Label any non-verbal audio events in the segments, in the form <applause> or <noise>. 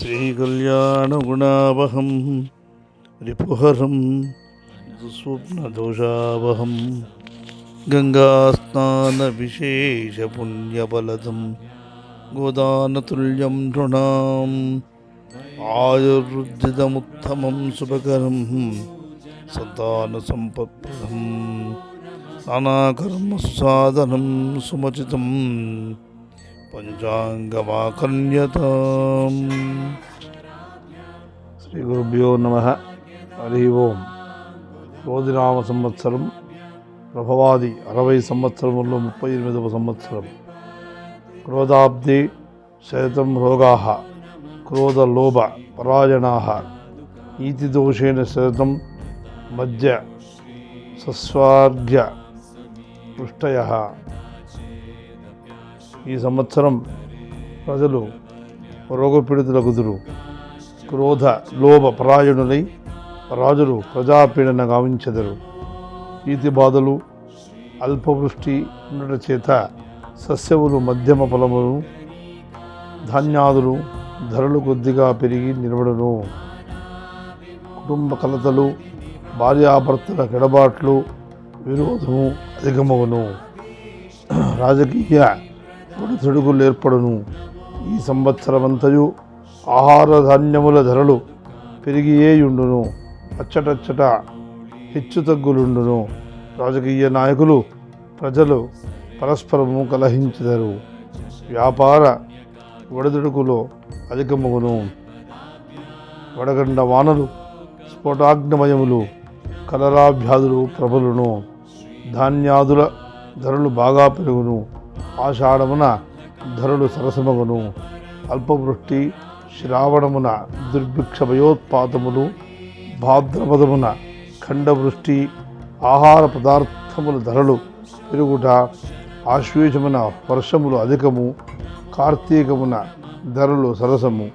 ശ്രീകല്യാണഗുണാവഹം രിപുഹരം ദുസ്വപ്നദോഷാവഹം ഗംഗാസ്നാനവിശേഷപുണ്യഫലതം ഗോദാനതുല്യം നൃണാം ആയുർവൃദ്ധിതമുത്തമം ശുഭകരം സന്താനസമ്പത്പ്രദം നാനാകർമ്മസാധനം സുമചിതം పంచాంగమాకన్యత శ్రీ గురుభ్యో నమ. హరి ఓం. రోజునామ సంవత్సరం ప్రభవాది అరవై సంవత్సరముల్లో ముప్పై ఎనిమిదవ సంవత్సరం. క్రోధాబ్ది శతం రోగా. క్రోధలోభ పరాయణా. నీతిదోషేణ శతం మధ్య సస్వార్ఘ్య పృష్టయ. ఈ సంవత్సరం ప్రజలు రోగపీడితులగుదురు క్రోధ లోభ పరాయణులై రాజులు ప్రజాపీడన గావించెదరు. ఈతి బాధలు అల్పవృష్టి ఉండట చేత సస్యములు మధ్యమ ఫలములు ధాన్యాదులు ధరలు కొద్దిగా పెరిగి నిలబడను. కుటుంబ కలతలు భార్యాభర్తల గడబాట్లు విరోధము అధికమవును రాజకీయ ఒడిదుడుకులు ఏర్పడును. ఈ సంవత్సరమంతయు ఆహార ధాన్యముల ధరలు పెరిగియేయుండును. అచ్చటచ్చట హెచ్చు తగ్గులుండును. రాజకీయ నాయకులు ప్రజలు పరస్పరము కలహించదరు. వ్యాపార వడదుడుకులో అధికమగును. వడగండ వానలు స్ఫోటాగ్నమయములు కలరాభ్యాధులు ప్రబలును. ధాన్యాదుల ధరలు బాగా పెరుగును. ఆషాఢమున ధరలు సరసమగును. అల్పవృష్టి శ్రావణమున దుర్భిక్ష భయోత్పాతములు భాద్రపదమున ఖండవృష్టి ఆహార పదార్థముల ధరలు పెరుగుట ఆశ్వేషమున వర్షములు అధికము కార్తీకమున ధరలు సరసము.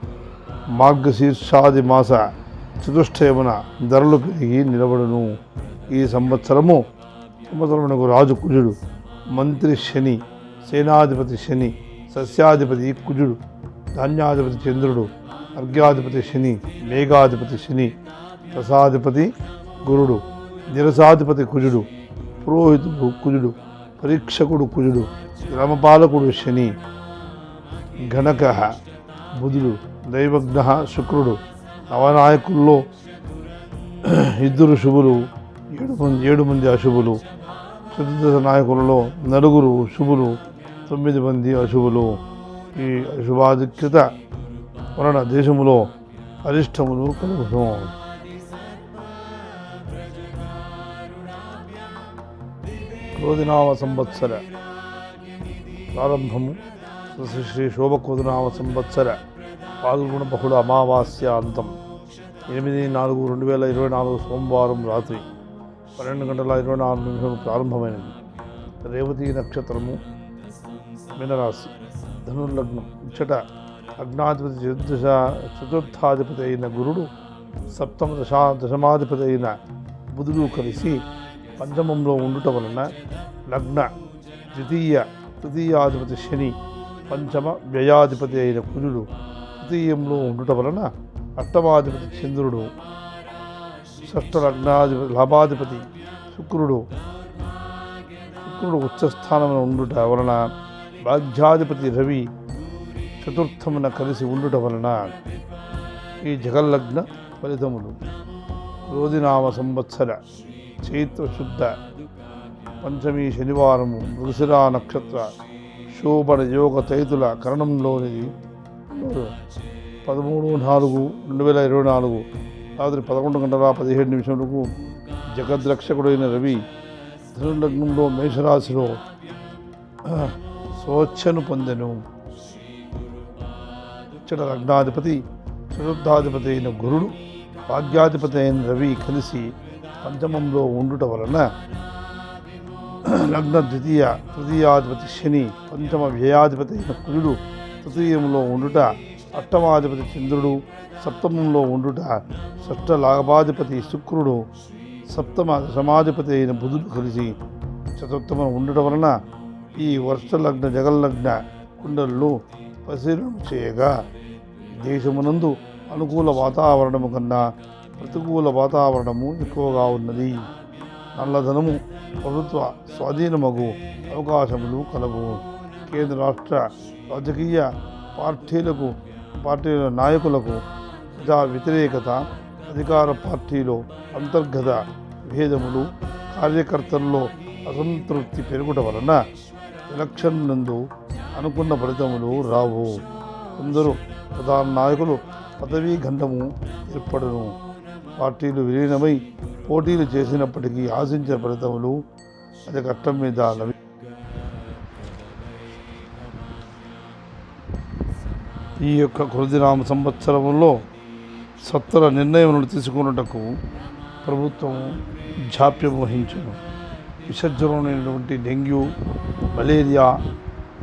మార్గశీర్షాది మాస చతుష్టయమున ధరలు పెరిగి నిలబడును. ఈ సంవత్సరము సంవత్సరమునకు రాజు కుజుడు మంత్రి శని సేనాధిపతి శని సస్యాధిపతి కుజుడు ధాన్యాధిపతి చంద్రుడు అర్ఘ్యాధిపతి శని మేఘాధిపతి శని రసాధిపతి గురుడు నిరసాధిపతి కుజుడు పురోహితుడు కుజుడు పరీక్షకుడు కుజుడు గ్రామపాలకుడు శని గణక బుధుడు దైవజ్ఞ శుక్రుడు నవనాయకుల్లో ఇద్దరు శుభులు ఏడు మంది ఏడు మంది అశుభులు చతుర్దశ నాయకులలో నలుగురు శుభులు తొమ్మిది మంది అశువులు ఈ అశుభాధిక్యత వలన దేశములో అరిష్టములు కలుగును. క్రోధినామ సంవత్సర ప్రారంభము. శ్రీ శోభ శోభక్రోధినామ సంవత్సర పాల్గొన బహుళ అమావాస్య అంతం. ఎనిమిది నాలుగు రెండు వేల ఇరవై నాలుగు సోమవారం రాత్రి పన్నెండు గంటల ఇరవై నాలుగు నిమిషం ప్రారంభమైనది. రేవతి నక్షత్రము మీనరాశి. ధనుర్లగ్నం. ఇచ్చట అగ్నాధిపతి చతుర్దశ చతుర్థాధిపతి అయిన గురుడు సప్తమ దశా దశమాధిపతి అయిన బుధుడు కలిసి పంచమంలో ఉండుట వలన లగ్న ద్వితీయ తృతీయాధిపతి శని పంచమ వ్యయాధిపతి అయిన కుజుడు తృతీయంలో ఉండుట వలన అష్టమాధిపతి చంద్రుడు షష్ఠ లగ్నాధిపతి లాభాధిపతి శుక్రుడు శుక్రుడు ఉచ్చస్థానంలో ఉండుట వలన రాజ్యాధిపతి రవి చతుర్థమున కలిసి ఉండుట వలన ఈ జగల్లగ్న ఫలితములు. రోజునామ సంవత్సర చైత్రశుద్ధ పంచమి శనివారము మృగశిరా నక్షత్ర శోభన యోగ తైతుల కరణంలోనిది. పదమూడు నాలుగు రెండు వేల ఇరవై నాలుగు రాత్రి పదకొండు గంటల పదిహేడు నిమిషములకు జగద్రక్షకుడైన రవి ధనుర్లగ్నంలో మేషరాశిలో స్వచ్ఛను పొందెను. ఇచ్చట లగ్నాధిపతి చతుర్థాధిపతి అయిన గురుడు భాగ్యాధిపతి అయిన రవి కలిసి పంచమంలో ఉండుట వలన లగ్న ద్వితీయ తృతీయాధిపతి శని పంచమ వ్యయాధిపతి అయిన కుజుడు తృతీయంలో ఉండుట అష్టమాధిపతి చంద్రుడు సప్తమంలో ఉండుట షష్ట లాభాధిపతి శుక్రుడు సప్తమ దశమాధిపతి అయిన బుధుడు కలిసి చతుర్థమ ఉండటం వలన ఈ వర్షలగ్న జగల్లగ్న కుండల్లో పరిశీలన చేయగా దేశమునందు అనుకూల వాతావరణము కన్నా ప్రతికూల వాతావరణము ఎక్కువగా ఉన్నది. నల్లధనము ప్రభుత్వ స్వాధీనమగు అవకాశములు కలవు. కేంద్ర రాష్ట్ర రాజకీయ పార్టీలకు పార్టీల నాయకులకు ప్రజా వ్యతిరేకత అధికార పార్టీలో అంతర్గత భేదములు కార్యకర్తల్లో అసంతృప్తి పెరుగుట వలన ఎలక్షన్ నందు అనుకున్న ఫలితములు రావు. కొందరు ప్రధాన నాయకులు పదవీ గంధము ఏర్పడును. పార్టీలు విలీనమై పోటీలు చేసినప్పటికీ ఆశించిన ఫలితములు అది కట్టం మీద లభి ఈ యొక్క కృతినామ సంవత్సరంలో సత్వర నిర్ణయములను తీసుకున్నటకు ప్రభుత్వం జాప్యం వహించను. విసర్జనమైనటువంటి డెంగ్యూ మలేరియా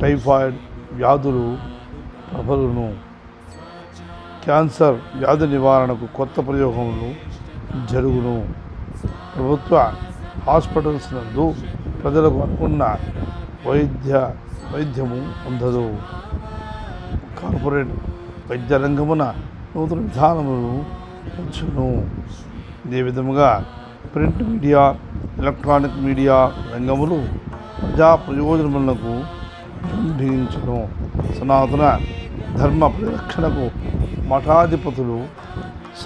టైఫాయిడ్ వ్యాధులు ప్రభలను క్యాన్సర్ వ్యాధి నివారణకు కొత్త ప్రయోగములు జరుగును. ప్రభుత్వ హాస్పిటల్స్ నందు ప్రజలకు అనుకున్న వైద్య వైద్యము అందదు కార్పొరేట్ వైద్య రంగమున నూతన విధానములు వచ్చును. ఇదే విధముగా ప్రింట్ మీడియా ఎలక్ట్రానిక్ మీడియా రంగములు ప్రజా ప్రయోజనములకు బిగించును సనాతన ధర్మ పరిరక్షణకు మఠాధిపతులు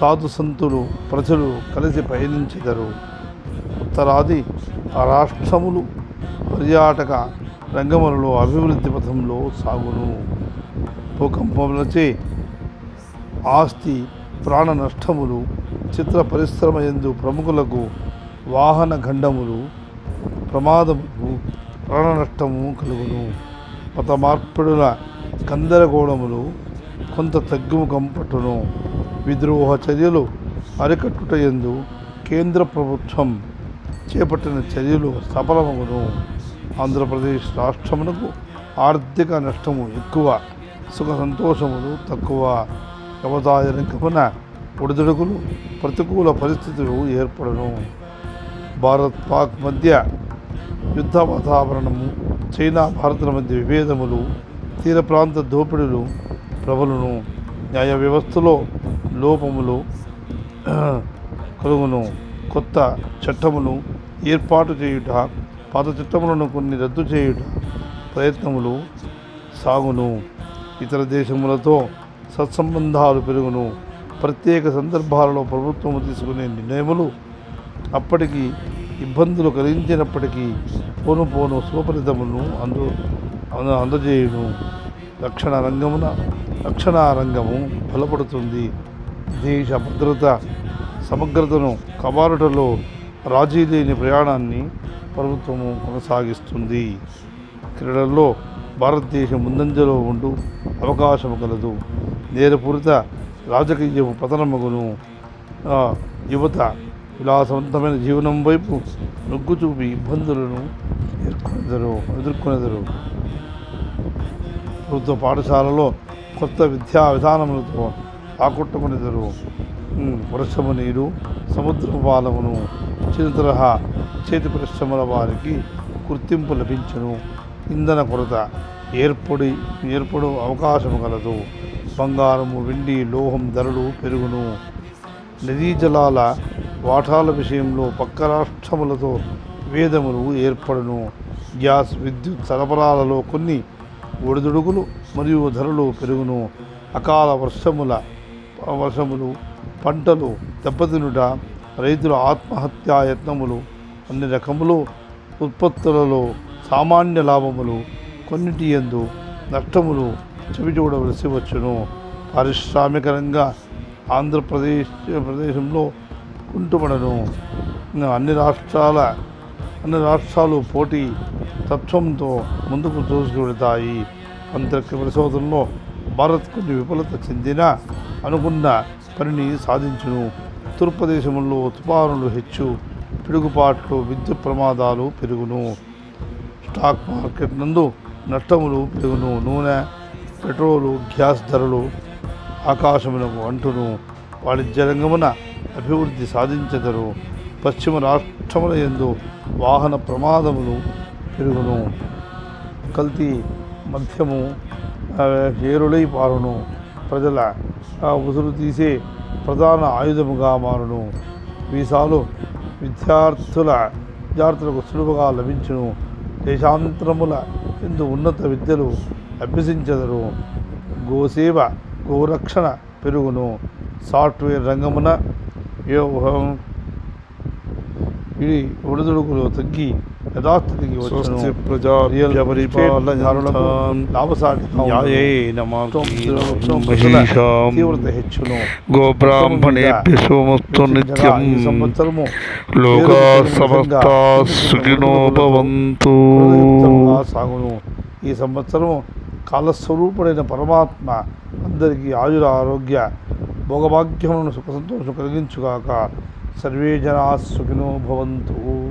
సాధు సంతులు ప్రజలు కలిసి పయనించెదరు. ఉత్తరాది రాష్ట్రములు పర్యాటక రంగములలో అభివృద్ధి పథంలో సాగును. భూకంపములచే ఆస్తి ప్రాణ నష్టములు చిత్ర పరిశ్రమ ఎందు ప్రముఖులకు వాహన గండములు ప్రమాదము ప్రాణ నష్టము కలుగును. మత మార్పిడుల గందరగోళములు కొంత తగ్గుముఖం పట్టును. విద్రోహ చర్యలు అరికట్టుట ఎందు కేంద్ర ప్రభుత్వం చేపట్టిన చర్యలు సఫలమగును. ఆంధ్రప్రదేశ్ రాష్ట్రమునకు ఆర్థిక నష్టము ఎక్కువ సుఖ సంతోషములు తక్కువ. వ్యవసాయ రంగమున ఒడిదుడుకులు ప్రతికూల పరిస్థితులు ఏర్పడను. భారత్ పాక్ మధ్య యుద్ధ వాతావరణము చైనా భారత్ల మధ్య విభేదములు తీర ప్రాంత దోపిడులు ప్రబలును న్యాయ వ్యవస్థలో లోపములు <clears throat> కలుగును. కొత్త చట్టములు ఏర్పాటు చేయుట పాత చట్టములను కొన్ని రద్దు చేయుట ప్రయత్నములు సాగును. ఇతర దేశములతో సత్సంబంధాలు పెరుగును. ప్రత్యేక సందర్భాలలో ప్రభుత్వము తీసుకునే నిర్ణయములు అప్పటికి ఇబ్బందులు కలిగించినప్పటికీ పోను పోను సుఫలితమును అందు అంద- అందజేయును. రక్షణ రంగమున రక్షణ రంగము బలపడుతుంది. దేశ భద్రత సమగ్రతను కబారుటలో రాజీ లేని ప్రయాణాన్ని ప్రభుత్వము కొనసాగిస్తుంది. క్రీడల్లో భారతదేశం ముందంజలో ఉండు అవకాశం కలదు. నేరపూరిత రాజకీయము పతనమగును. యువత విలాసవంతమైన జీవనం వైపు నొగ్గు చూపి ఇబ్బందులను ఎదుర్కొనెదరు ఎదుర్కొనెదరు. ప్రభుత్వ పాఠశాలలో కొత్త విద్యా విధానములతో ఆకట్టుకునేదరు. వర్షము నీరు సముద్ర పాలమును చిన్న తరహా చేతి పరిశ్రమల వారికి గుర్తింపు లభించును. ఇంధన కొరత ఏర్పడి ఏర్పడు అవకాశం కలదు. బంగారము వెండి లోహం ధరలు పెరుగును. నదీ జలాల వాటాల విషయంలో పక్క రాష్ట్రములతో విభేదములు ఏర్పడును. గ్యాస్ విద్యుత్ సరఫరాలలో కొన్ని ఒడిదుడుకులు మరియు ధరలు పెరుగును. అకాల వర్షముల వర్షములు పంటలు దెబ్బతినుట రైతుల ఆత్మహత్యా యత్నములు అన్ని రకములు ఉత్పత్తులలో సామాన్య లాభములు కొన్నిటి యందు నష్టములు చవిచూడవలసి వచ్చును. పారిశ్రామికరంగా ఆంధ్రప్రదేశ్ ప్రదేశంలో కుంటుపడను అన్ని రాష్ట్రాల అన్ని రాష్ట్రాలు పోటీ తత్వంతో ముందుకు దూసుకువెడతాయి. అంతరిక్ష పరిశోధనలో భారత్ కొన్ని విఫలత చెందిన అనుకున్న పనిని సాధించును. తూర్పుదేశంలో తుఫానులు హెచ్చు పిడుగుపాట్లు విద్యుత్ ప్రమాదాలు పెరుగును. స్టాక్ మార్కెట్ నందు నష్టములు పెరుగును. నూనె పెట్రోలు గ్యాస్ ధరలు ఆకాశమునకు అంటును. వాణిజ్య రంగమున అభివృద్ధి సాధించెదరు. పశ్చిమ రాష్ట్రముల ఎందు వాహన ప్రమాదములు పెరుగును. కల్తీ మద్యము ఆ, ఏరులై పారును. ప్రజల ఉసురు తీసే ప్రధాన ఆయుధముగా మారును. వీసాలు విద్యార్థుల విద్యార్థులకు సులువుగా లభించును. దేశాంతరముల ఎందు ఉన్నత విద్యలు అభ్యసించెదరు. గోసేవ గోరక్షణ పెరుగును. సాఫ్ట్వేర్ రంగమున వ్యూహం ఇది ఒడిదుడుకులు తగ్గి యథాస్థితికి వచ్చును తీవ్రత హెచ్చును. గోబ్రాహ్మణేభ్య సోమస్తు నిత్యం. సంవత్సరము లోకా సమస్త సుఖినో భవంతు. ప్రదయుక్తంగా సాగును. ఈ సంవత్సరం కాలస్వరూపుడైన పరమాత్మ అందరికీ ఆయుర ఆరోగ్య భోగభాగ్యములను సుఖ సంతోషం కలిగించుగాక. సర్వే జనా సుఖినో భవంతు.